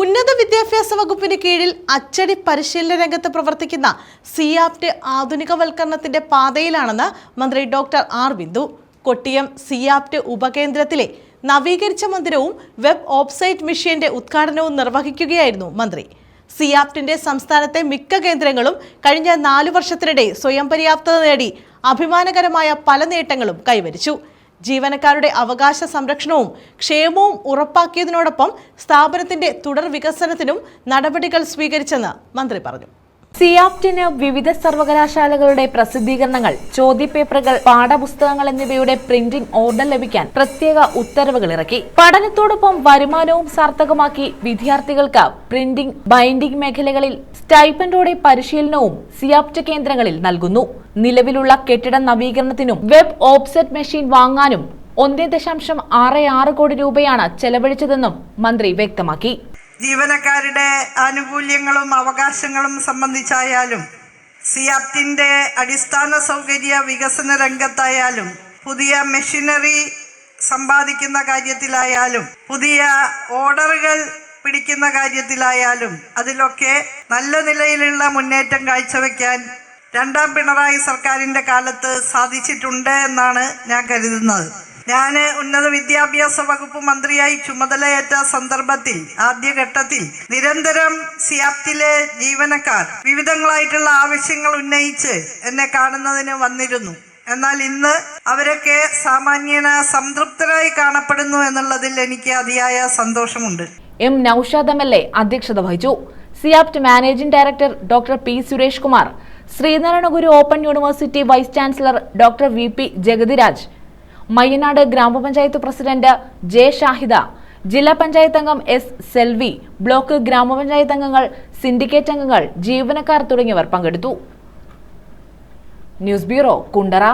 ഉന്നത വിദ്യാഭ്യാസ വകുപ്പിന് കീഴിൽ അച്ചടി പരിശീലന രംഗത്ത് പ്രവർത്തിക്കുന്ന സിയാപ്റ്റ് ആധുനികവൽക്കരണത്തിന്റെ പാതയിലാണെന്ന് മന്ത്രി ഡോക്ടർ ആർ ബിന്ദു. കൊട്ടിയം സിയാപ്റ്റ് ഉപകേന്ദ്രത്തിലെ നവീകരിച്ച മന്ദിരവും വെബ് ഓപ്സൈറ്റ് മിഷ്യന്റെ ഉദ്ഘാടനവും നിർവഹിക്കുകയായിരുന്നു മന്ത്രി. സിയാപ്റ്റിന്റെ സംസ്ഥാനത്തെ മിക്ക കേന്ദ്രങ്ങളും കഴിഞ്ഞ നാലു വർഷത്തിനിടെ സ്വയം പര്യാപ്തത നേടി അഭിമാനകരമായ പല നേട്ടങ്ങളും കൈവരിച്ചു. ജീവനക്കാരുടെ അവകാശ സംരക്ഷണവും ക്ഷേമവും ഉറപ്പാക്കിയതിനോടൊപ്പം സ്ഥാപനത്തിന്റെ തുടർ വികസനത്തിനും നടപടികൾ സ്വീകരിച്ചെന്ന് മന്ത്രി പറഞ്ഞു. സിയാപ്റ്റിന് വിവിധ സർവകലാശാലകളുടെ പ്രസിദ്ധീകരണങ്ങൾ ചോദ്യപേപ്പറുകൾ പാഠപുസ്തകങ്ങൾ എന്നിവയുടെ പ്രിന്റിംഗ് ഓർഡർ ലഭിക്കാൻ പ്രത്യേക ഉത്തരവുകൾ ഇറക്കി. പഠനത്തോടൊപ്പം വരുമാനവും സാർത്ഥകമാക്കി വിദ്യാർത്ഥികൾക്ക് പ്രിന്റിംഗ് ബൈൻഡിംഗ് മേഖലകളിൽ സ്റ്റൈപ്പൻഡോടെ പരിശീലനവും സിയാപ്റ്റ് കേന്ദ്രങ്ങളിൽ നൽകുന്നു. നിലവിലുള്ള കെട്ടിട നവീകരണത്തിനും വെബ് ഓപ്സെറ്റ് മെഷീൻ വാങ്ങാനും ഒന്നേ ദശാംശം ആറ് ആറ് കോടി രൂപയാണ് ചെലവഴിച്ചതെന്നും മന്ത്രി വ്യക്തമാക്കി. ജീവനക്കാരുടെ ആനുകൂല്യങ്ങളും അവകാശങ്ങളും സംബന്ധിച്ചായാലും സിയാപ്റ്റിന്റെ അടിസ്ഥാന സൗകര്യ വികസന രംഗത്തായാലും പുതിയ മെഷീനറി സമ്പാദിക്കുന്ന കാര്യത്തിലായാലും പുതിയ ഓർഡറുകൾ പിടിക്കുന്ന കാര്യത്തിലായാലും അതിലൊക്കെ നല്ല നിലയിലുള്ള മുന്നേറ്റം കാഴ്ചവെക്കാൻ രണ്ടാം പിണറായി സർക്കാരിന്റെ കാലത്ത് സാധിച്ചിട്ടുണ്ട് എന്നാണ് ഞാൻ കരുതുന്നത്. ഞാൻ ഉന്നത വിദ്യാഭ്യാസ വകുപ്പ് മന്ത്രിയായി ചുമതലയേറ്റ സന്ദർഭത്തിൽ ആദ്യഘട്ടത്തിൽ നിരന്തരം സിയാപ്റ്റിലെ ജീവനക്കാർ വിവിധങ്ങളായിട്ടുള്ള ആവശ്യങ്ങൾ ഉന്നയിച്ച് എന്നെ കാണുന്നതിന് വന്നിരുന്നു. എന്നാൽ ഇന്ന് അവരൊക്കെ സാമാന്യന സംതൃപ്തരായി കാണപ്പെടുന്നു എന്നുള്ളതിൽ എനിക്ക് അതിയായ സന്തോഷമുണ്ട്. M Naushad M L A അധ്യക്ഷത വഹിച്ചു. സിയാപ്റ്റ് managing director doctor P Suresh Kumar Sreenarayanaguru open university vice chancellor doctor V P Jagathiraj Mayyanad ഗ്രാമപഞ്ചായത്ത് പ്രസിഡന്റ് ജെ ഷാഹിദ ജില്ലാ പഞ്ചായത്ത് അംഗം എസ് സെൽവി ബ്ലോക്ക് ഗ്രാമപഞ്ചായത്ത് അംഗങ്ങൾ സിൻഡിക്കേറ്റ് അംഗങ്ങൾ ജീവനക്കാർ തുടങ്ങിയവർ പങ്കെടുത്തു. News bureau Kundara.